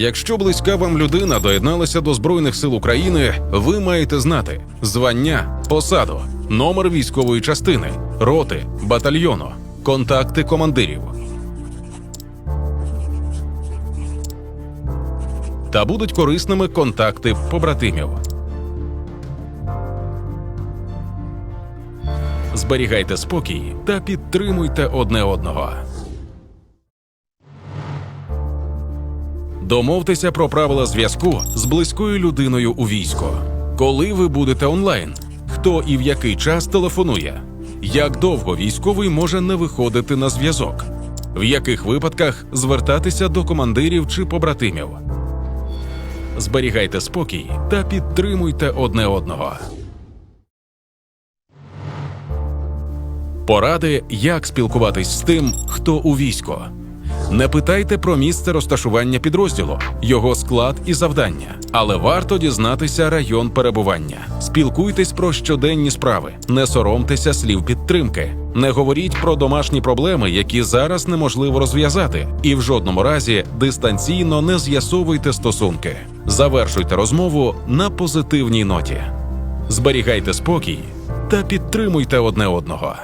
Якщо близька вам людина доєдналася до Збройних сил України, ви маєте знати звання, посаду, номер військової частини, роти, батальйону, контакти командирів. Та будуть корисними контакти побратимів. Зберігайте спокій та підтримуйте одне одного. Домовтеся про правила зв'язку з близькою людиною у війську. Коли ви будете онлайн, хто і в який час телефонує, як довго військовий може не виходити на зв'язок, в яких випадках звертатися до командирів чи побратимів. Зберігайте спокій та підтримуйте одне одного. Поради, як спілкуватись з тим, хто у війську. Не питайте про місце розташування підрозділу, його склад і завдання, але варто дізнатися район перебування. Спілкуйтесь про щоденні справи, не соромтеся слів підтримки, не говоріть про домашні проблеми, які зараз неможливо розв'язати, і в жодному разі дистанційно не з'ясовуйте стосунки. Завершуйте розмову на позитивній ноті. Зберігайте спокій та підтримуйте одне одного.